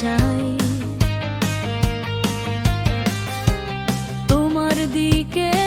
চাই। তোমার দিকে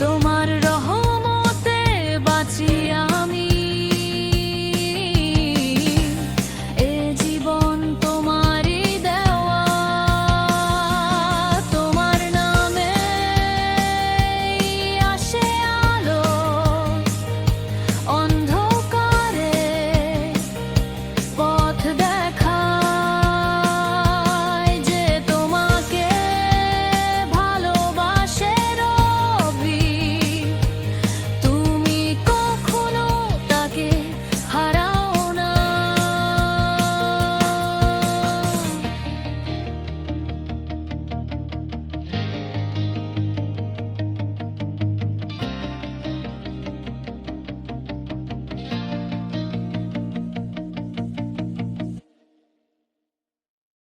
তোমার